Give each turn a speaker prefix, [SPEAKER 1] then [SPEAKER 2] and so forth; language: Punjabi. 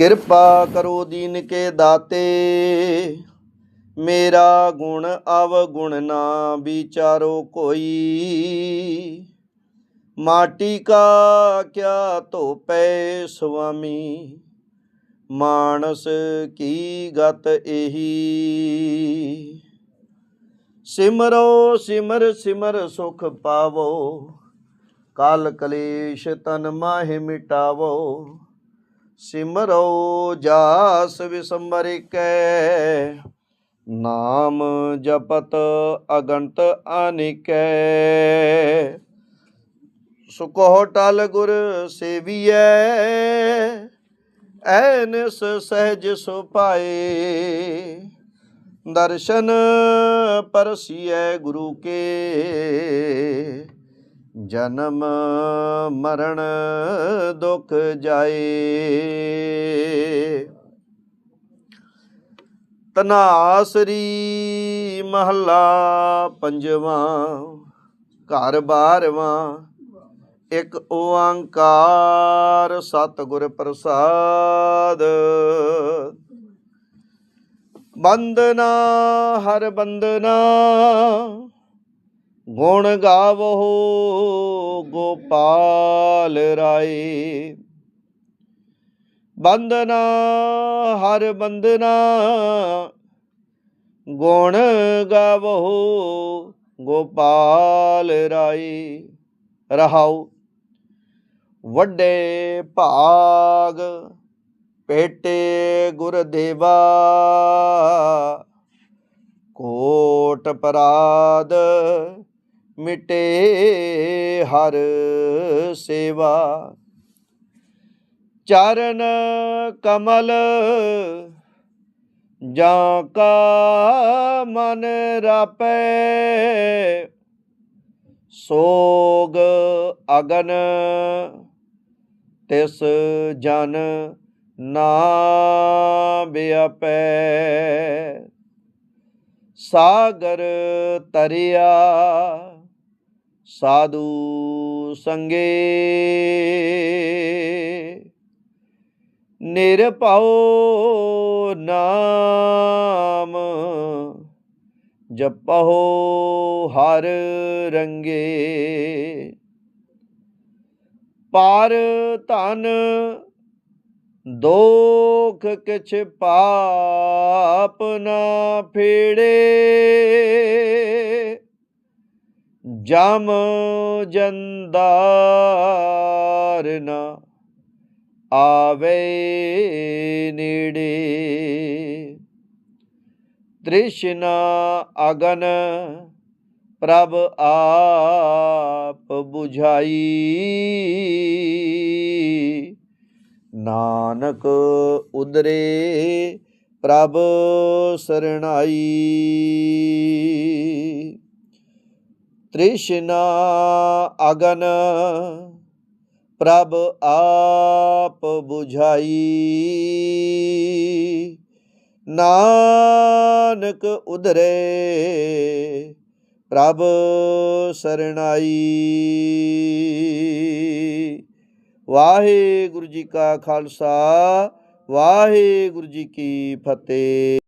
[SPEAKER 1] ਕਿਰਪਾ ਕਰੋ ਦੀਨ ਕੇ ਦਾਤੇ। ਮੇਰਾ ਗੁਣ ਅਵਗੁਣ ਨਾ ਵਿਚਾਰੋ ਕੋਈ। ਮਾਟੀ ਕਾ ਕਿਆ ਧੋਪੈ ਸੁਆਮੀ। ਮਾਨਸ ਕੀ ਗਤ ਇਹੀ ਸਿਮਰੋ ਸਿਮਰ ਸਿਮਰ ਸੁਖ ਪਾਵੋ। ਕਾਲ ਕਲੇਸ਼ ਤਨ ਮਾਹਿ ਮਿਟਾਵੋ। ਸਿਮਰੋ ਜਾਸ ਵਿਸੰਬਰ ਕੈ ਨਾਮ ਜਪਤ ਅਗੰਤ ਅਨਿਕੈ। ਸੁਕੋ ਟਲ ਗੁਰ ਸੇਵੀਐ। ਐਨਸ ਸਹਿਜ ਸੁਪਾਏ ਦਰਸ਼ਨ ਪਰਸੀਐ ਗੁਰੂ ਕੇ। ਜਨਮ ਮਰਨ ਦੁਖ ਜਾਏ। ਤਨਾਸਰੀ ਮਹੱਲਾ ਪੰਜਵਾਂ, ਘਰ ਬਾਰਵਾਂ, ਇੱਕ ਓੰਕਾਰ ਸਤਿਗੁਰ ਪ੍ਰਸਾਦ। ਬੰਦਨਾ ਹਰ ਬੰਦਨਾ ਗੁਣ ਗਾਵੋ ਗੋਪਾਲ ਰਾਏ। ਬੰਦਨਾ ਹਰ ਬੰਦਨਾ ਗੁਣ ਗਾਵੋ ਗੋਪਾਲ ਰਾਏ। ਰਹਾਉ, ਵੱਡੇ ਭਾਗ ਪੇਟੇ ਗੁਰਦੇਵਾ, ਕੋਟ ਪਰਾਦ ਮਿਟੇ ਹਰ ਸੇਵਾ। ਚਰਨ ਕਮਲ ਜਾਂ ਕਾ ਮਨ ਰਾਪੈ, ਸੋਗ ਅਗਨ ਤਿਸ ਜਨ ਨਾ ਬਿਆਪੈ ਸਾਗਰ ਤਰਿਆ ਸਾਧੂ ਸੰਗੇ ਨਿਰਭਉ ਨਾਮ ਜਪਹੁ ਹਰ ਰੰਗੇ ਪਾਰ ਧਨ ਦੋਖ ਕਿਛ ਪਾਪ ਨਾ ਫੇੜੇ ਜਮ ਜੰਦਾਰ ਨਾ ਆਵੇ ਨੇੜੇ। ਤ੍ਰਿਸ਼ਨਾ ਅਗਨ ਪ੍ਰਭ ਆਪ 부ਝਾਈ ਨਾਨਕ ਉਦਰੇ ਪ੍ਰਭ ਸਰਣਾਈ। ਤ੍ਰਿਸ਼ਨਾ ਅਗਨ ਪ੍ਰਭ ਆਪ 부ਝਾਈ ਨਾਨਕ ਉਧਰੇ ਪ੍ਰਭ ਸਰਣਾਈ ਵਾਹਿਗੁਰੂ ਜੀ ਕਾ ਖਾਲਸਾ ਵਾਹਿਗੁਰੂ ਜੀ ਕੀ ਫਤਿਹ